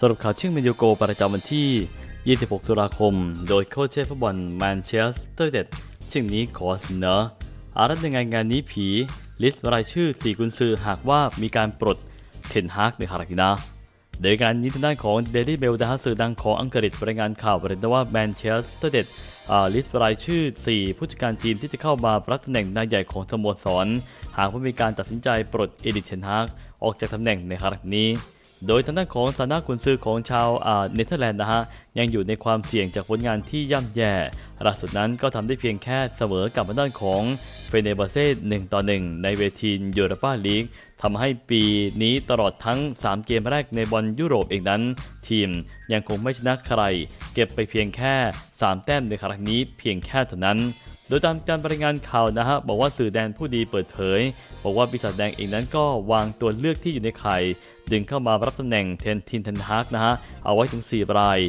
สรุปข่าวเชิงเมนยูโกประจำวันที่ 26 ตุลาคม โดยโค้ชเชฟฟุตบอลแมนเชสเตอร์เด็ดซึ่งนี้ขอเสนออารัตยังไงงานนี้ผี ลิสต์รายชื่อ 4 กุนซือหากว่ามีการปลดเทนฮากในคารากินาโดยการนี้ทางด้านของเดลี่เบลนะฮะสื่อดังของอังกฤษรายงานข่าวประเด็นว่าแมนเชสเตอร์เด็ดลิสต์รายชื่อ 4 ผู้จัดการทีมที่จะเข้ามารับตำแหน่งนายใหญ่ของสโมสร หากว่ามีการตัดสินใจปลดเอดิเชนฮากออกจากตำแหน่งในครั้งนี้ โดยทางด้านของซานากุนซือของชาวเนเธอร์แลนด์นะฮะยังอยู่ในความเสี่ยงจากผลงานที่ย่ำแย่ล่าสุดนั้นก็ทำได้เพียงแค่เสมอกับทางด้านของเฟเนบาเซ่1ต่อ 1 ในเวทียูโรปาลีกทำให้ปีนี้ตลอดทั้ง 3 เกมแรกในบอลยุโรปเองนั้น ทีมยังคงไม่ชนะใคร เก็บไปเพียงแค่ 3 แต้มในครั้งนี้เพียงแค่เท่านั้น โดยตามการรายงานข่าวนะฮะบอกว่าสื่อแดนผู้ดีเปิดเผย บอกว่าปีศาจแดงเองนั้นก็วางตัวเลือกที่อยู่ในไข่ดึงเข้ามารับตำแหน่งเทนทินเทนฮากนะฮะเอาไว้ถึง 4 ราย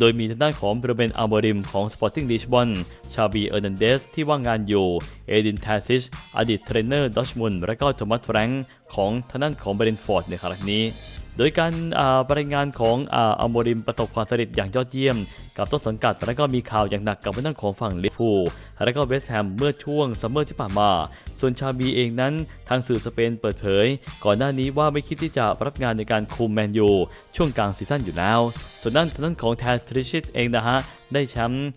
โดยมีทางด้านของบริเบนอัลโบริมของ Sporting Lisbon ชาบีเออร์นันเดสที่ว่างงานอยู่ เอดินทซิชอดีตเทรนเนอร์ดอชมุนและก็โทมัสแฟรงค์ของทางด้านของเบรนฟอร์ดในครั้งนี้โดยการรายงานของอัลโบริมประสบความสำเร็จอย่างยอดเยี่ยม กับต้นสังกัด และก็มีข่าวอย่างหนักกับทางด้านของฝั่งลิเวอร์พูลและก็เวสต์แฮมเมื่อช่วงซัมเมอร์ที่ผ่านมา ส่วนชาบีเองนั้นทางสื่อสเปนเปิดเผย ก่อนหน้านี้ว่าไม่คิดที่จะรับงานในการคุมแมนยูช่วงกลางซีซั่นอยู่แล้ว ส่วนด้านทางด้านของแทสทริชิตเองนะฮะได้แชมป์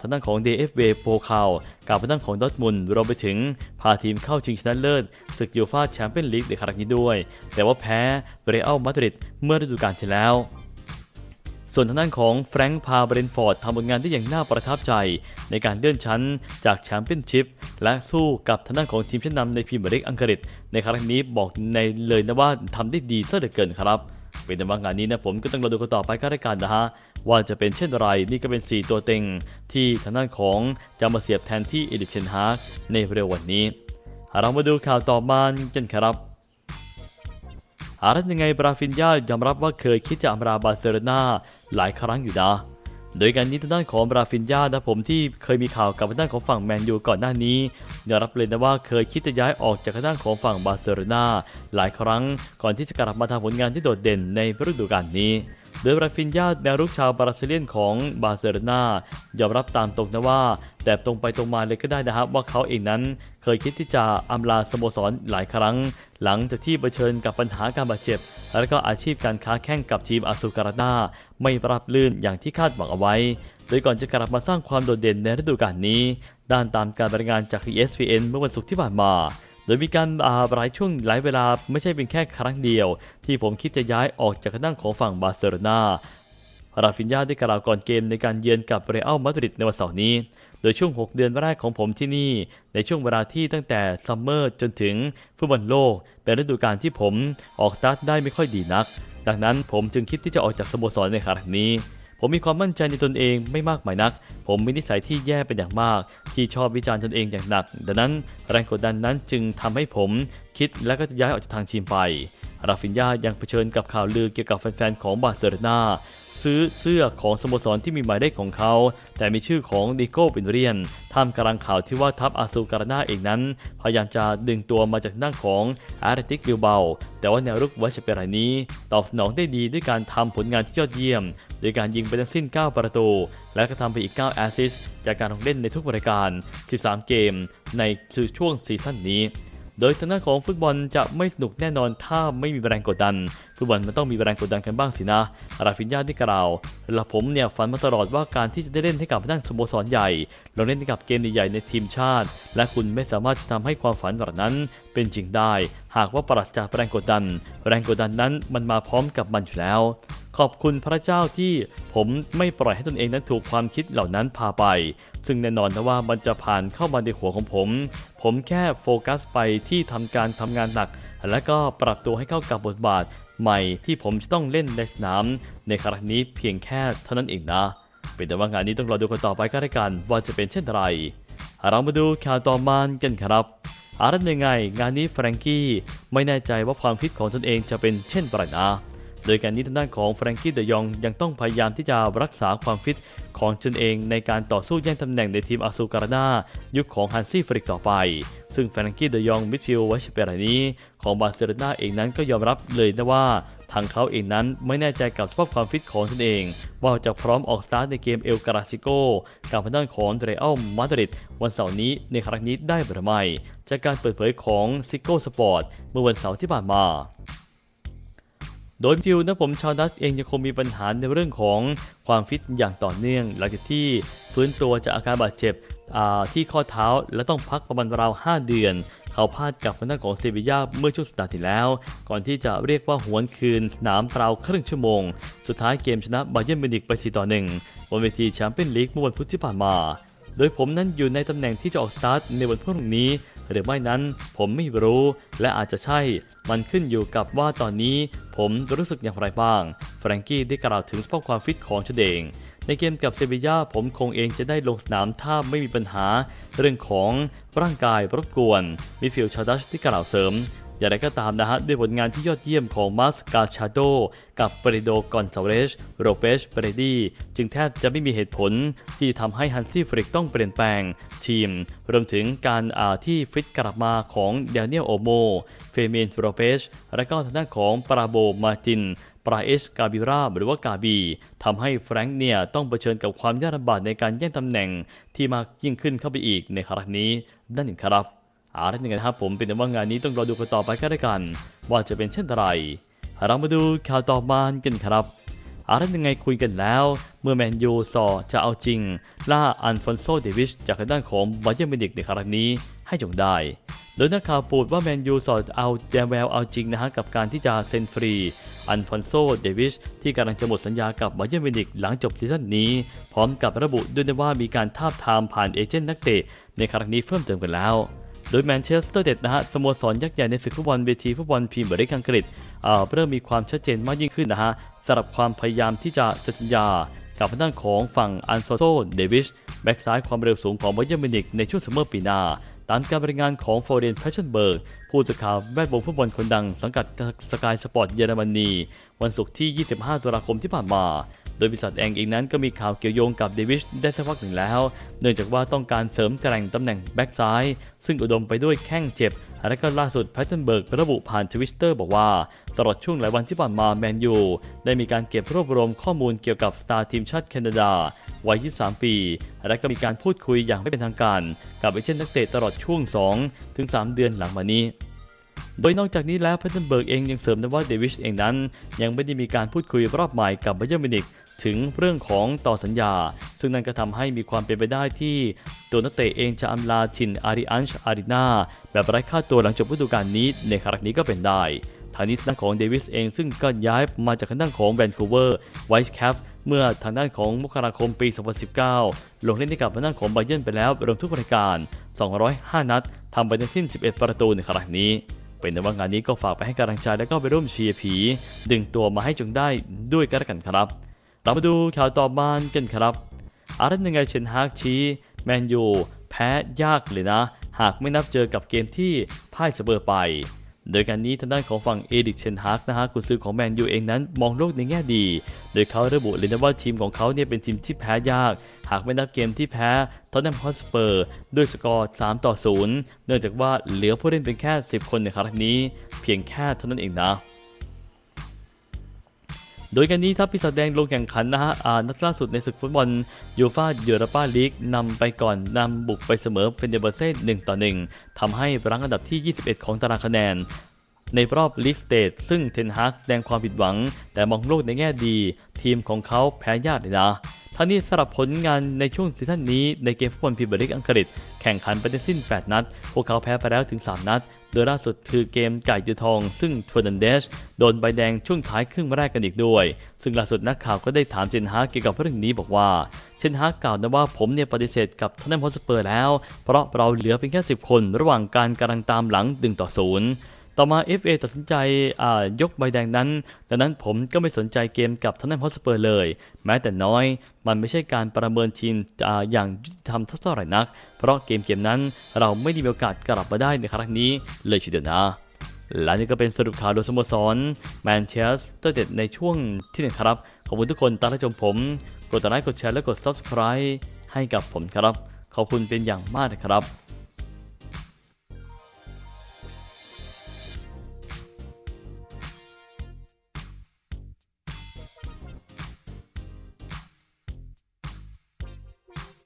ทางด้านของ DFB โปรคาวกับทางด้านของดอทมุนรวมไปถึงพาทีมเข้าชิงชนะเลิศศึกยูฟ่าแชมเปี้ยนลีกในครั้งนี้ด้วย แต่ว่าแพ้เรอัลมาดริดเมื่อฤดูกาลที่แล้ว ส่วนทางด้านของแฟรงค์พาเบรนฟอร์ดทำผลงานได้อย่างน่าประทับใจ ในการเลื่อนชั้นจากแชมเปี้ยนชิพและสู้กับทางด้านของทีมชั้นนำในพรีเมียร์ลีกอังกฤษ ในครั้งนี้บอกในเลยนะว่าทำได้ดีซะเหลือเกินครับ เป็นแต่ว่างานนี้นะผมก็ต้องรอดูกันต่อไปก็ได้กันนะฮะว่าจะเป็นเช่นไรนี่ก็เป็น 4 ตัวเต็ง ที่ทางด้านของจะมาเสียบแทนที่เอดิเชนฮาร์กในเร็ววันนี้เรามาดูข่าวต่อมากันครับ อารัตยังไงบราฟินยายอมรับว่าเคยคิดจะอำลาบาร์เซโลนาหลายครั้งอยู่นะ โดยการนี้ทางด้านของบราฟินยานะผมที่เคยมีข่าวกับทางด้านของฝั่งแมนยูก่อนหน้านี้ยอมรับเลยนะว่าเคยคิดจะย้ายออกจากทางด้านของฝั่งบาร์เซโลนาหลายครั้ง ก่อนที่จะกลับมาทำผลงานที่โดดเด่นในฤดูกาลนี้โดยบราฟินยาแนวรุกชาวบราซิเลียนของบาร์เซโลนายอมรับตามตรงนะว่า แต่ตรงไปตรงมาเลยก็ได้นะครับว่าเขาเองนั้น เคยคิดที่จะอำลาสโมสรหลายครั้ง หลังจากที่เผชิญกับปัญหาการบาดเจ็บ และก็อาชีพการค้าแข่งกับทีมอาซูการานาไม่รับลื่นอย่างที่คาดหวังเอาไว้ โดยก่อนจะกลับมาสร้างความโดดเด่นในฤดูกาลนี้ ด้านตามการรายงานจาก ESPN เมื่อวันศุกร์ที่ผ่านมาโดยมีการอาหลายช่วงหลายเวลาไม่ใช่เป็นแค่ครั้งเดียว ที่ผมคิดจะย้ายออกจากด้านของฝั่งบาร์เซโลนาราฟินยาได้กล่าวก่อนเกมในการเยือนกับเรอัลมาดริดในวันเสาร์นี้ โดยช่วง 6 เดือนแรกของผมที่นี่ ในช่วงเวลาที่ตั้งแต่ซัมเมอร์จนถึงฟุตบอลโลก เป็นฤดูกาลที่ผมออกสตาร์ทได้ไม่ค่อยดีนัก ดังนั้นผมจึงคิดที่จะออกจากสโมสรในครั้งนี้ ผมมีความมั่นใจในตนเองไม่มากมายนัก ผมมีนิสัยที่แย่เป็นอย่างมาก ที่ชอบวิจารณ์ตนเองอย่างหนัก ดังนั้นแรงกดดันนั้นจึงทำให้ผมคิดและก็จะย้ายออกจากทางทีมไปราฟินยายังเผชิญกับข่าวลือเกี่ยวกับแฟนๆของบาร์เซโลนา ซื้อเสื้อของสโมสรที่มีหมายเลขของเขา แต่มีชื่อของดิโก้เป็นเรียนท่ามกลางข่าวที่ว่าทัพอาซูการานาเองนั้น พยายามจะดึงตัวมาจากด้านของอาร์ติกิลเบาแต่ว่าแนวรุกวัชเปรายนี้ ตอบสนองได้ดีด้วยการทำผลงานที่ยอดเยี่ยมโดยการยิงไปทั้งสิ้น 9 ประตู และก็ทำไปอีก 9 แอสซิสต์จากการลงเล่นในทุกรายการ 13 เกมในช่วงซีซั่นนี้ โดยทางด้านของฟุตบอลจะไม่สนุกแน่นอนถ้าไม่มีแรงกดดัน ฟุตบอลมันต้องมีแรงกดดันกันบ้างสินะ ราฟินยาได้กล่าวและผมเนี่ยฝันมาตลอดว่าการที่จะได้เล่นให้กับด้านสโมสรใหญ่ลงเล่นให้กับเกมใหญ่ในทีมชาติ และคุณไม่สามารถจะทำให้ความฝันเหล่านั้นเป็นจริงได้ หากว่าปราศจากแรงกดดัน แรงกดดันนั้นมันมาพร้อมกับมันอยู่แล้ว ขอบคุณพระเจ้าที่ผมไม่ปล่อยให้ตนเองนั้นถูกความคิดเหล่านั้นพาไป ซึ่งแน่นอนนะว่ามันจะผ่านเข้ามาในหัวของผม ผมแค่โฟกัสไปที่ทำการทำงานหนัก และก็ปรับตัวให้เข้ากับบทบาทใหม่ที่ผมจะต้องเล่นในสนาม ในครั้งนี้เพียงแค่เท่านั้นเองนะ เป็นแต่ว่างานนี้ต้องรอดูกันต่อไปก็แล้วกันว่าจะเป็นเช่นไรเรามาดูข่าวต่อมากันครับอารันยังไง งานนี้แฟรงกี้ไม่แน่ใจว่าความคิดของตนเองจะเป็นเช่นไรนะ โดยการนี้ทางด้านของแฟรงกี้เดยองยังต้องพยายามที่จะรักษาความฟิต ของตนเองในการต่อสู้แย่งตำแหน่งในทีมอาซูการานายุคของฮันซี่ฟริกต่อไป ซึ่งแฟรงกี้เดยองมิดฟิลด์ไวชเปรานี้ของบาร์เซโลนาเองนั้นก็ยอมรับเลยนะว่าทางเขาเองนั้นไม่แน่ใจกับสภาพความฟิตของตนเอง ว่าจะพร้อมออกสตาร์ทในเกมเอลกาลาซิโกกับทางด้านของเรอัลมาดริดวันเสาร์นี้ในครั้งนี้ได้หรือไม่จากการเปิดเผยของซิโก้สปอร์ตเมื่อวันเสาร์ที่ผ่านมา โดยฟิวนะผมชาวดัสเองยังคงมีปัญหาในเรื่องของความฟิตอย่างต่อเนื่อง หลังจากที่ฟื้นตัวจากอาการบาดเจ็บที่ข้อเท้าและต้องพักประมาณราว 5 เดือน เขาพลาดกับทางด้านของเซบีย่าเมื่อช่วงสัปดาห์ที่แล้ว ก่อนที่จะเรียกว่าหวนคืนสนามราวครึ่งชั่วโมง สุดท้ายเกมชนะบาเยิร์นมิวนิกไป 4 ต่อ 1 บนเวทีแชมเปี้ยนลีกเมื่อวันพุธที่ผ่านมา โดยผมนั้นอยู่ในตำแหน่งที่จะออกสตาร์ทในวันพรุ่งนี้ หรือไม่นั้นผมไม่รู้ และอาจจะใช่ มันขึ้นอยู่กับว่าตอนนี้ผมรู้สึกอย่างไรบ้าง แฟรงกี้ได้กล่าวถึงสภาพความฟิตของตัวเองในเกมกับเซบีย่าผมคงเองจะได้ลงสนามถ้าไม่มีปัญหา เรื่องของร่างกายรบกวนมีฟิลชาดัชที่กล่าวเสริม อย่างไรก็ตามนะฮะด้วยผลงานที่ยอดเยี่ยมของมาสกาชาโดกับเปริโดกอนซาเรสโรเปสเปรดีจึงแทบจะไม่มีเหตุผลที่ทำให้ฮันซี่ฟริกต้องเปลี่ยนแปลง ทีม รวมถึงการอาที่ฟิตกลับมาของเดเนียลโอโม เฟเมนโรเปสและก็ทางด้านของปราโบมาตินปราเอสกาบิราหรือว่ากาบีทำให้แฟรงค์เนี่ยต้องเผชิญกับความยากลำบากในการแย่งตำแหน่งที่มากยิ่งขึ้นเข้าไปอีกในครั้งนี้นั่นเองครับ เอาละยังไงครับผมเป็นว่างานนี้ต้องรอดูกันต่อไปก็ได้วกัน ว่าจะเป็นเช่นไร เรามาดูข่าวต่อมากันครับอาละยังไงคุยกันแล้ว เมื่อแมนยูสอจะเอาจริง ล่าอันฟอนโซเดวิชจากด้านของบาเยิร์มินิกในครั้งนี้ให้จงได้ โดยนักข่าวปูดว่าแมนยูสอดเอาแจมแววเอาจริงนะฮะกับการที่จะเซ็นฟรี อันฟอนโซเดวิชที่กำลังจะหมดสัญญากับบาเยิร์มินิกหลังจบซีซั่นนี้ พร้อมกับระบุด้วยนว่ามีการทาบทามผ่านเอเจนต์นักเตะในครั้งนี้เพิ่มเติมกันแล้ว โดยแมนเชสเตอร์เด็ดนะฮะสโมสรยักษ์ใหญ่ในศึกฟุตบอลเวทีฟุตบอลพรีเมียร์ลีกอังกฤษเอ่อเริ่มมีความชัดเจนมากยิ่งขึ้นนะฮะสำหรับความพยายามที่จะเซ็นสัญญา กับทางด้านของฝั่งอันโซโซเดวิชแบ็กซ้ายความเร็วสูงของบาเยิร์มินิกในช่วงซัมเมอร์ปีหน้าตามการรายงานของฟอร์เรนแพชเชนเบิร์กผู้สื่อข่าวแวดวงฟุตบอลคนดังสังกัดสกายสปอร์ตเยอรมนี วันศุกร์ที่ 25 ตุลาคมที่ผ่านมา โดยบริษัทแองเองนั้นก็มีข่าวเกี่ยวโยงกับเดวิชได้สักพักหนึ่งแล้ว เนื่องจากว่าต้องการเสริมแกร่งตำแหน่งแบ็กซ้าย ซึ่งอุดมไปด้วยแข้งเจ็บ และก็ล่าสุดแพทเทนเบิร์กระบุผ่านทวิตเตอร์บอกว่า ตลอดช่วงหลายวันที่ผ่านมาแมนยูได้มีการเก็บรวบรวมข้อมูลเกี่ยวกับสตาร์ทีมชาติแคนาดาวัย 23 ปี และก็มีการพูดคุยอย่างไม่เป็นทางการ กับเอเจนต์นักเตะตลอดช่วง2ถึง3เดือนหลังมานี้โดยนอกจากนี้แล้วแพทเทนเบิร์กเองยังเสริมนะว่าเดวิชเองนั้น ยังไม่ได้มีการพูดคุยรอบใหม่กับไบเยอร์มินิก ถึงเรื่องของต่อสัญญา ซึ่งนั่นก็ทำให้มีความเป็นไปได้ที่ตัวนักเตะเองจะอำลาชินอาริอันช์อารีนาแบบไร้ค่าตัวหลังจบฤดูกาลนี้ในครั้งนี้ก็เป็นได้ทางนี้ทางด้านของเดวิสเองซึ่งก็ย้ายมาจากทางด้านของแวนคูเวอร์ไวท์แคปเมื่อทางด้านของมกราคมปี 2019 ลงเล่นให้กับทางด้านของไบเยิร์นไปแล้วรวมทุกรายการ 205 นัดทำไปทั้งสิ้น 11 ประตูในครั้งนี้ เป็นในว่างานนี้ก็ฝากไปให้กำลังใจและก็ไปร่วมเชียร์ผี ดึงตัวมาให้จงได้ด้วยกันล้วกันครับ เรามาดูข่าวต่อมากันครับอารันยังไงเชนฮากชี้แมนยูแพ้ยากเลยนะ หากไม่นับเจอกับเกมที่พ่ายเสมอไป โดยการนี้ทางด้านของฝั่งเอดิกเชนฮากนะฮะกุนซือของแมนยูเองนั้นมองโลกในแง่ดี โดยเขาระบุเลยนะว่าทีมของเขาเนี่ยเป็นทีมที่แพ้ยาก หากไม่นับเกมที่แพ้ทอตแนมฮอสเปอร์ด้วยสกอร์ 3 ต่อ 0 เนื่องจากว่าเหลือผู้เล่นเป็นแค่ 10 คนในครั้งนี้ เพียงแค่เท่านั้นเองนะ โดยการนี้ทัพปีศาจแดงลงแข่งขันนะฮะนัดล่าสุดในศึกฟุตบอลยูฟาเยอรปาลีกนำไปก่อนนำบุกไปเสมอเฟนเดเบอร์เซ่1ต่อ1ทำให้รั้งอันดับที่ 21 ของตารางคะแนนในรอบลิสเตดซึ่งเทนฮากแสดงความผิดหวัง แต่มองโลกในแง่ดี ทีมของเขาแพ้ยากเลยนะทั้งนี้สำหรับผลงานในช่วงซีซั่นนี้ในเกมฟุตบอลพรีเมียร์ลีกอังกฤษ แข่งขันไปทั้สิ้น 8 นัด พวกเขาแพ้ไปแล้วถึง 3 นัด โดยล่าสุดคือเกมไก่ตือทอง ซึ่งทัวร์นันเดชโดนใบแดงช่วงท้ายครึ่งแรกกันอีกด้วย ซึ่งล่าสุดนักข่าวก็ได้ถามเจนฮากเกี่ยวกับเรื่องนี้บอกว่าเชนฮากกล่าวนะว่าผมเนี่ยปฏิเสธกับทอนแนมฮอสเปอร์แล้ว เพราะเราเหลือเพียงแค่ 10 คน ระหว่างการกำลังตามหลังดึงต่อศูนย์ ต่อมา FA ตัดสินใจยกใบแดงนั้น ดังนั้นผมก็ไม่สนใจเกมกับทอนแนมฮอตสเปอร์เลย แม้แต่น้อย มันไม่ใช่การประเมินทีมออย่างยุติธรรมเท่าไหร่นัก เพราะเกมเกมนั้นเราไม่ได้มีโอกาสกลับมาได้ในครั้งนี้เลยทีเดียวนะและนี่ก็เป็นสรุปข่าวโดยสโมสรแมนเชสเตอร์เด็ดในช่วงที่หนึ่งครับ ขอบคุณทุกคนตามรับชมผม กดไลค์กดแชร์และกด Subscribe ให้กับผมครับ ขอบคุณเป็นอย่างมากนะครับ